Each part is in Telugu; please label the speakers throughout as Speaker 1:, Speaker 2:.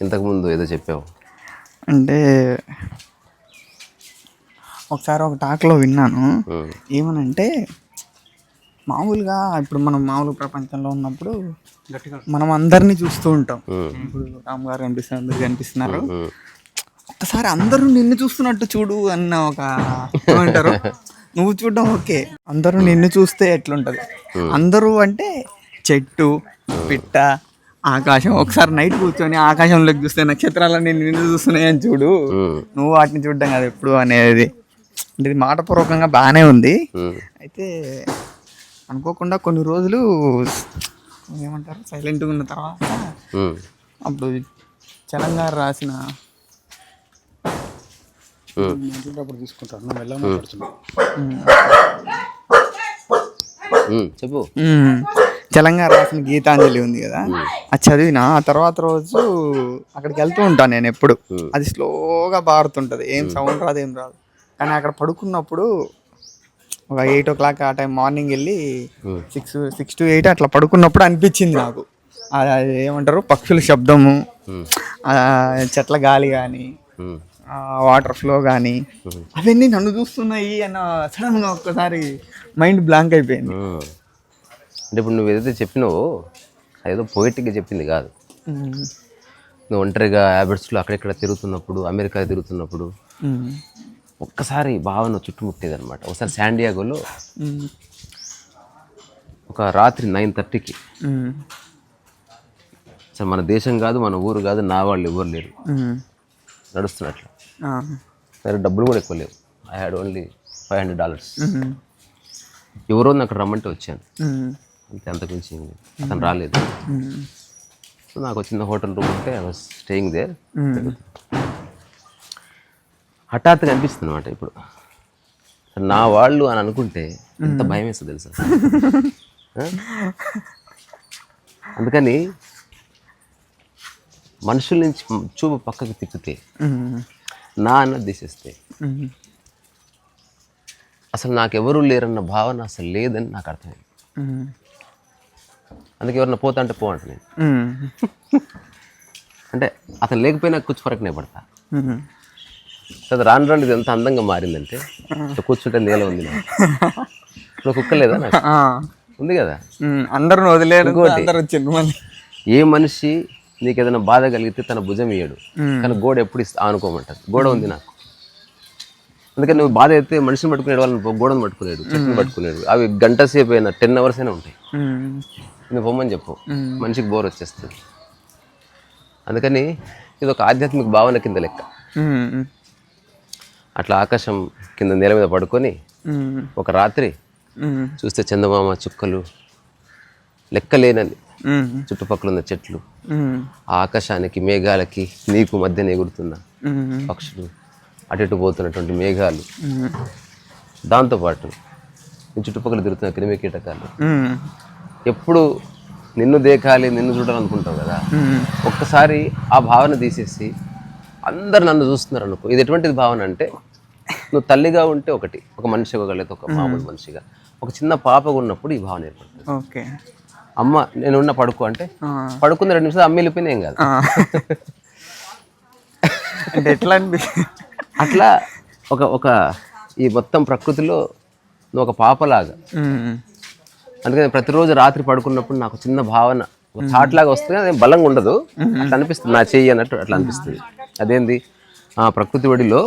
Speaker 1: ఇంతకుముందు ఏదో చెప్పావు?
Speaker 2: అంటే ఒకసారి ఒక టాక్లో విన్నాను. ఏమనంటే మామూలుగా ఇప్పుడు మనం మామూలు ప్రపంచంలో ఉన్నప్పుడు మనం అందరినీ చూస్తూ ఉంటాం. ఇప్పుడు రామ్ గారు కనిపిస్తున్నారు. మీరు కనిపిస్తున్నారు ఒక్కసారి అందరూ నిన్ను చూస్తున్నట్టు చూడు అన్న ఒక ఏమంటారు? నువ్వు చూడడం ఓకే. అందరూ నిన్ను చూస్తే ఎట్లుంటది? అందరూ అంటే చెట్టు పిట్ట ఆకాశం ఒకసారి నైట్ కూర్చొని ఆకాశంలోకి చూస్తే నక్షత్రాలన్నీ నిన్ను చూస్తున్నాయని చూడు. నువ్వు వాటిని చూడడం కాదు ఎప్పుడు అనేది. అంటే ఇది మాటపూర్వకంగా బాగానే ఉంది. అయితే అనుకోకుండా కొన్ని రోజులు ఏమంటారు? సైలెంట్గా ఉన్న తర్వాత అప్పుడు తెలంగాణ రాసిన.
Speaker 1: ఉమ్, చెప్పు.
Speaker 2: తెలంగాణ రాసిన గీతాంజలి ఉంది కదా అది చదివిన. ఆ తర్వాత రోజు అక్కడికి వెళ్తూ ఉంటాను నేను ఎప్పుడు. అది స్లోగా బారుతుంటుంది. ఏం సౌండ్ రాదు ఏం రాదు. కానీ అక్కడ పడుకున్నప్పుడు ఒక ఎయిట్ ఓ క్లాక్ ఆ టైం మార్నింగ్ వెళ్ళి సిక్స్ సిక్స్ టు ఎయిట్ అట్లా పడుకున్నప్పుడు అనిపించింది నాకు. ఏమంటారు? పక్షుల శబ్దము చెట్ల గాలి కానీ వాటర్ ఫ్లో కానీ అవన్నీ నన్ను చూస్తున్నాయి అన్న సడన్గా ఒక్కసారి మైండ్ బ్లాంక్ అయిపోయింది.
Speaker 1: అంటే ఇప్పుడు నువ్వు ఏదైతే చెప్పినావో అదేదో పోయిటిక్గా చెప్పింది కాదు. నువ్వు ఒంటరిగా హ్యాబిట్స్లో అక్కడెక్కడ తిరుగుతున్నప్పుడు అమెరికా తిరుగుతున్నప్పుడు. ఒక్కసారి భావన చుట్టుముట్టేది అనమాట ఒకసారి శాండియాగోలో. ఒక రాత్రి నైన్ థర్టీకి. అసలు మన దేశం కాదు మన ఊరు కాదు నా వాళ్ళు ఎవరు లేరు. నడుస్తున్నట్లు. సరే డబ్బులు కూడా ఎక్కువ లేవు I had only five hundred dollars. ఎవరో అక్కడ రమ్మంటే వచ్చాను
Speaker 2: మ్మ్.
Speaker 1: అంతే అంతకుమించి ఏం లేదు. అతను రాలేదు. సో నాకు చిన్న హోటల్ రూమ్ ఉంటే ఐ వాజ్ స్టేయింగ్ దేర్. హఠాత్తుగా అనిపిస్తుంది అనమాట ఇప్పుడు నా వాళ్ళు అని అనుకుంటే ఎంత భయం వేస్తుంది తెలుసా? అందుకని మనుషుల నుంచి చూపు పక్కకు తిప్పితే. నా అన్నది తీసేస్తే. అసలు నాకెవరూ లేరన్న భావన అసలు లేదని నాకు అర్థమైంది. అందుకే ఎవరన్నా పోతా అంటే పో అంట నేను. అంటే అతను లేకపోయినా కూర్చు ఫరక్ నేను పడతా. తర్వాత రాను రాను ఇది ఎంత అందంగా మారిందంటే కూర్చుంటే నేల ఉంది నాకు. కుక్క లేదా నాకు. ఉంది కదా.
Speaker 2: అందరూ వదిలేరు
Speaker 1: ఏ మనిషి నీకు ఏదైనా బాధ కలిగితే తన భుజం ఇయ్యడు. కానీ గోడ ఎప్పుడు ఇస్తా ఆనుకోమంటారు. గోడ ఉంది నాకు. అందుకని నువ్వు బాధ అయితే మనిషిని పట్టుకునేడు వాళ్ళని గోడను పట్టుకునేడు చెట్టుని పట్టుకునేడు అవి గంట సేపు అయినా టెన్ అవర్స్ అయినా ఉంటాయి. నువ్వు పొమ్మని చెప్పు మనిషికి బోర్ వచ్చేస్తుంది అందుకని ఇది ఒక ఆధ్యాత్మిక భావన కింద లెక్క. అట్లా ఆకాశం కింద నేల మీద పడుకొని. ఒక రాత్రి. చూస్తే చందమామ చుక్కలు లెక్కలేనని. చుట్టుపక్కల ఉన్న చెట్లు ఆకాశానికి మేఘాలకి నీకు మధ్యన ఎగురుతున్న. పక్షులు అటు ఇటు పోతున్నటువంటి మేఘాలు. దాంతోపాటు నీ చుట్టుపక్కల తిరుగుతున్న క్రిమి కీటకాలు. ఎప్పుడు నిన్ను దేకాలి నిన్ను చూడాలనుకుంటావు కదా. ఒక్కసారి ఆ భావన తీసేసి అందరు నన్ను చూస్తున్నారు అనుకో ఇది ఎటువంటిది భావన అంటే నువ్వు తల్లిగా ఉంటే ఒకటి ఒక మనిషి ఇవ్వగలిగితే ఒక మామూలు మనిషిగా ఒక చిన్న పాపగా ఉన్నప్పుడు ఈ భావన ఏర్పడుతుంది
Speaker 2: ఓకే
Speaker 1: అమ్మ నేను ఉన్న పడుకో అంటే. పడుకున్న రెండు నిమిషాలు అమ్మ వెళ్ళిపోయినా ఏం కాదు.
Speaker 2: అంటే ఎట్లా అనిపిస్తుంది
Speaker 1: అట్లా ఒక ఒక ఈ మొత్తం ప్రకృతిలో నువ్వు ఒక పాపలాగా. అందుకని ప్రతిరోజు రాత్రి పడుకున్నప్పుడు నాకు చిన్న భావన ఒక థాట్ లాగా వస్తుంది అదే బలంగా ఉండదు. అట్లా అనిపిస్తుంది నా చెయ్యి అన్నట్టు అట్లా అనిపిస్తుంది. అదేంది? ఆ ప్రకృతి ఒడిలో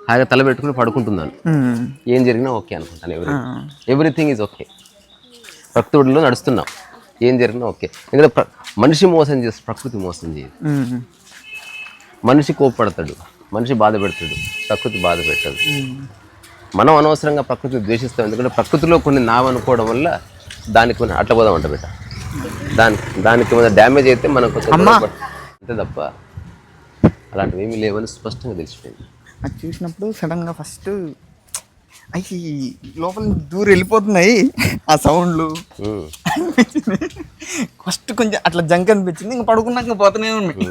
Speaker 1: హాయిగా తల పెట్టుకుని పడుకుంటున్నాను. ఏం జరిగినా ఓకే అనుకుంటాను ఎవ్రీ ఎవ్రీథింగ్ ఈజ్ ఓకే. ప్రకృతి ఒడిలో నడుస్తున్నాం. ఏం జరిగినా ఓకే. ఎందుకంటే మనిషి మోసం చేస్తే ప్రకృతి మోసం చేయదు. మనిషి కోప్పడతాడు. మనిషి బాధ పెడతాడు ప్రకృతి బాధ పెట్టదు. మనం అనవసరంగా ప్రకృతిని ద్వేషిస్తాం ఎందుకంటే ప్రకృతిలో కొన్ని నావనుకోవడం వల్ల దానికి మన అట్లా పోదామంట బిడ్డ. దాని దానికి ఏమైనా డ్యామేజ్ అయితే మనం గొడవపడ- అంతే తప్ప అలాంటివి ఏమీ లేవని స్పష్టంగా తెలిసిపోయింది.
Speaker 2: అది చూసినప్పుడు సడన్గా ఫస్ట్ అవి లోపల దూరం వెళ్ళిపోతున్నాయి ఆ సౌండ్లు. ఫస్ట్ కొంచెం అట్లా జంక్ అనిపించింది ఇంకా పడుకున్నాక పోతూనే ఉన్నాయి.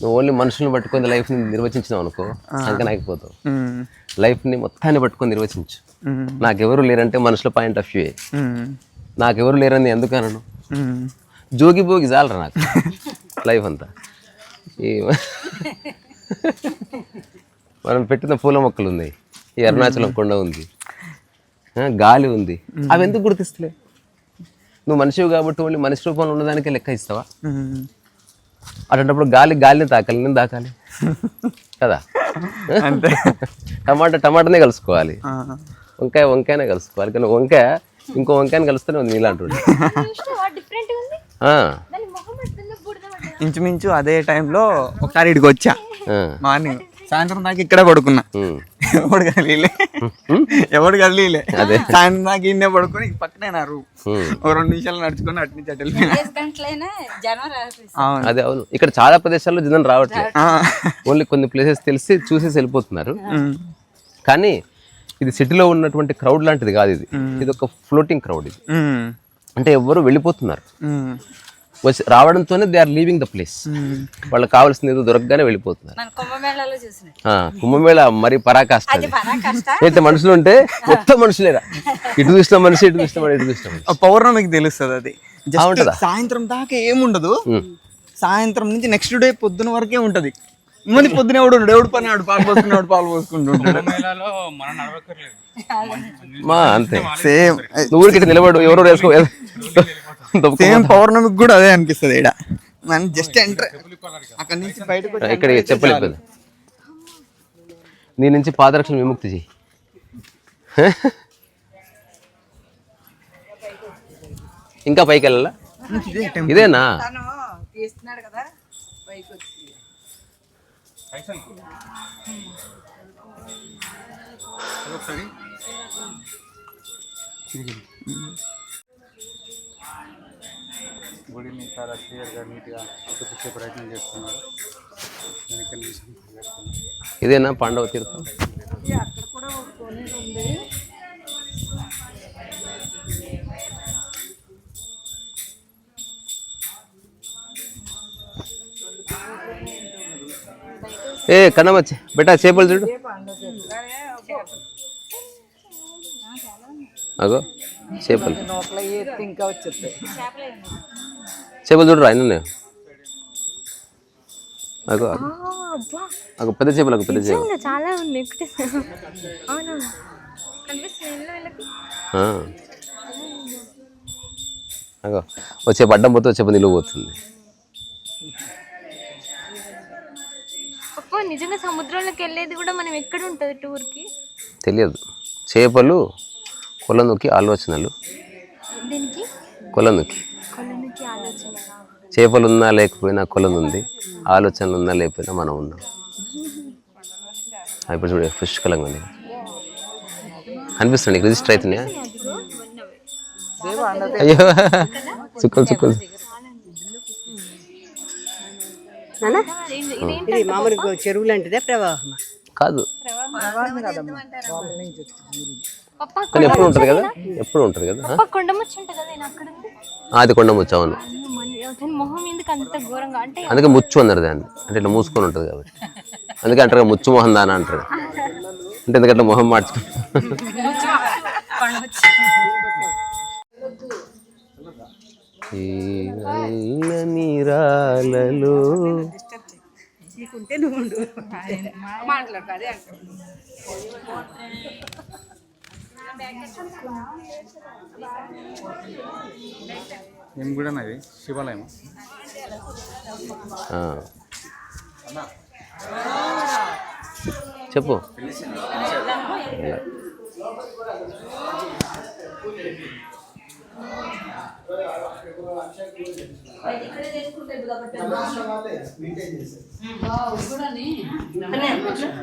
Speaker 1: నువ్వు ఓన్లీ మనుషులను పట్టుకొని లైఫ్ని నిర్వచించినావు అనుకో సంకన అయిపోతావు
Speaker 2: మ్మ్.
Speaker 1: లైఫ్ని మొత్తాన్ని పట్టుకొని నిర్వచించు. నాకెవరు లేరంటే మనుషుల పాయింట్ ఆఫ్ వ్యూ. నాకెవరు లేరని ఎందుకు అనను. జోగి భోగి చాలరా నాకు? లైఫ్ అంతా. ఈ మనం పెట్టిన పూల మొక్కలు ఉన్నాయి. ఈ అరుణాచలం కొండ ఉంది. గాలి ఉంది. అవి ఎందుకు గుర్తిస్తలే? నువ్వు మనిషివి కాబట్టి ఓన్లీ మనిషి రూపంలో ఉన్నదానికే లెక్క ఇస్తావా. అటువంటిప్పుడు గాలి గాలిని తాకాలి నేను తాకాలి. కదా?
Speaker 2: అంతే.
Speaker 1: టమాటా టమాటానే కలుసుకోవాలి. వంకాయ వంకాయనే కలుసుకోవాలి. కానీ వంకాయ ఇంకో వంకాయని కలుస్తూనే ఉంది నీలాంటి.
Speaker 2: ఇంచుమించు అదే టైంలో ఒకసారి ఇక్కడికి వచ్చా. మార్నింగ్. సాయంత్రం దాకా ఇక్కడే పడుకున్నా. ఎవడు కదిలీలే ఎవడు కదిలీలే సాయంత్రం దాకా ఇన్నే పడుకొని పక్కనే నా రూమ్ ఒక రెండు నిమిషాలు నడుచుకొని అటు నుంచి అటు
Speaker 1: అదే అవును. ఇక్కడ చాలా ప్రదేశాల్లో జనం రావట్లేదు
Speaker 2: ఆ.
Speaker 1: ఓన్లీ కొన్ని ప్లేసెస్ తెలిసి చూసేసి వెళ్ళిపోతున్నారు. కానీ ఇది సిటీలో ఉన్నటువంటి క్రౌడ్ లాంటిది కాదు ఇది. ఇది ఒక ఫ్లోటింగ్ క్రౌడ్ ఇది. అంటే ఎవ్వరు వెళ్ళిపోతున్నారు. వచ్చి రావడంతోనే they are leaving the place. వాళ్ళకి కావాల్సింది ఏదో దొరకగానే వెళ్ళిపోతున్నారు. ఆ, కుంభమేళ మరి పరాకాష్ట అది. అయితే మనుషులు ఉంటే మొత్తం మనుషులేరా? ఇటు చూసిన మనిషి ఇటు చూసిన మనిషి ఇటు చూసిన మనిషి.
Speaker 2: ఆ పౌర్ణమికి తెలుస్తుంది అది? సాయంత్రం దాకా ఏముండదు. సాయంత్రం నుంచి నెక్స్ట్ డే పొద్దున వరకే ఉంటది. మళ్ళీ పొద్దున ఎవడు ఉండడు? ఎవడు పని? ఆడు పాలు పోసుకున్నాడు పాలు పోసుకుంటూ ఉంటాడు.
Speaker 3: మేళాలో మనం నడవక్కర్లేదు.
Speaker 1: మా అంతే.
Speaker 2: సేమ్
Speaker 1: నువ్వు ఊరికి నిలబడు ఎవరో వేసుకో దొబ్బుకో.
Speaker 2: సేమ్ పౌర్ణమికి కూడా అదే అనిపిస్తుంది ఇక్కడ మనం జస్ట్ ఎంటర్ అక్కడ నుంచి బయటకు
Speaker 1: ఇక్కడ చెప్పలేదు నీ నుంచి పాదరక్షణ విముక్తి చేయి ఇంకా పైకి వెళ్ళాలా. ఇదేనా?
Speaker 4: తీస్తున్నాడు కదా
Speaker 3: గుడిని చాలా క్లియర్గా నీట్గా చూపించే ప్రయత్నం చేస్తున్నారు. నేను ఇక్కడ
Speaker 1: ఇదేనా పాండవ తీర్థం?
Speaker 4: అక్కడ కూడా ఒక కోనేరు ఉంది.
Speaker 1: ఏ కన్నమచ్చి బెటా చేపలు చూడు. అగో చేపలు.
Speaker 4: ఇంకా వచ్చేస్తాయి
Speaker 1: చేపలు చూడరా ఆయన అగో. పెద్ద చేపలు అగో పెద్ద చేపలు.
Speaker 5: చాలా ఉంది.
Speaker 1: అగో వచ్చే అడ్డం పోతే వచ్చే నిలువ పోతుంది.
Speaker 5: అప్ప నిజంగా సముద్రంలోకి వెళ్ళేది కూడా మనం ఎక్కడ ఉంటుంది టూర్కి?
Speaker 1: తెలియదు. చేపలు కొలనుకి ఆలోచనలు.
Speaker 5: దీనికి?
Speaker 1: కొలనుకి.
Speaker 5: కొలనికి ఆలోచన
Speaker 1: చేపలు ఉన్నా లేకపోయినా కొలనుంది. ఆలోచనలు ఉన్నా లేకపోయినా మనం ఉన్నాం. ఇప్పుడు చూడ పుష్కలంగా ఉంది. అనిపిస్తుంది రిజిస్టర్ అవుతున్నాయా? అయ్యో. చుక్కలు చుక్కలు.
Speaker 6: మామూలుగా చెరువు లాంటిదే ప్రవాహం.
Speaker 1: కాదు కానీ ఎప్పుడు ఉంటుంది కదా? ఎప్పుడు ఉంటుంది కదా? అది కొండ ముచ్చు అవును. అందుకే ముచ్చు అన్నారు దాన్ని. అంటే ఇట్లా మూసుకొని ఉంటుంది కాబట్టి. అందుకే అంటారు కదా, ముచ్చు మొహం దాని అంటారు. అంటే ఎందుకంటే మొహం ఈ
Speaker 6: నీకుంటే నువ్వు
Speaker 4: అంటాడు.
Speaker 3: ఏం కూడా ఇది? శివాలయం.
Speaker 1: చెప్పు.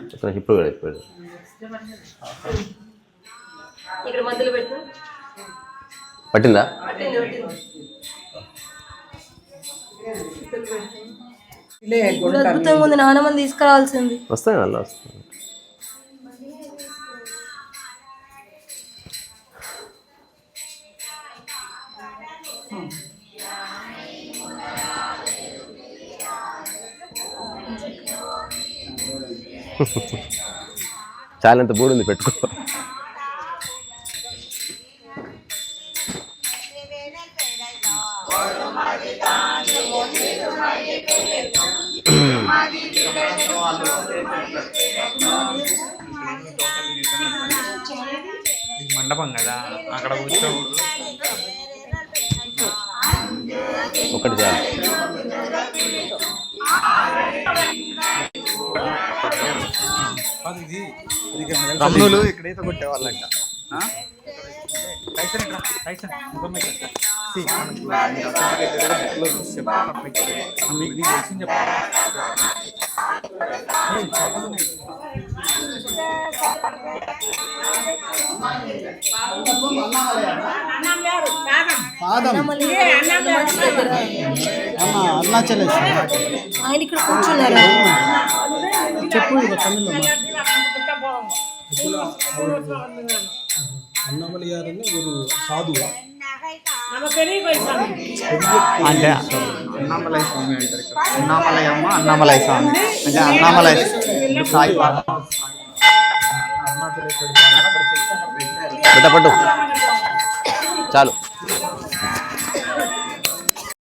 Speaker 1: ఇప్పుడు పెడు, ఇప్పుడు పెడు.
Speaker 4: ఇక్కడ మధ్యలో పెట్టు.
Speaker 1: పట్టిందా?
Speaker 4: అద్భుతంగా ఉంది నాన్నమ్మని తీసుకురావాల్సింది.
Speaker 1: వస్తాయి అలా వస్తాయి. చాలా ఎంత బూడి ఉంది పెట్టుకో.
Speaker 2: మండపం కదా అక్కడ కూర్చోకూడదు
Speaker 1: ఒకటి చాలు.
Speaker 2: రమ్ములు ఇక్కడైతే కొట్టేవాళ్ళంట. ఆ? See, మనకి ఈ certificate కూడా book లో చూసి చెప్పాలి. మీకు నీకు తెలిసింది చెప్పాలి.
Speaker 5: ఆయన ఇక్కడ కూర్చున్నారా
Speaker 7: అన్నమలయారని ఒక సాధువ
Speaker 2: అంటే అన్నామలై స్వామి అంటారు ఇక్కడ అన్నామలై అమ్మ అన్నామలై స్వామి అంటే అన్నామలై సాయి బాబా
Speaker 1: బిడ్డ పట్టు చాలు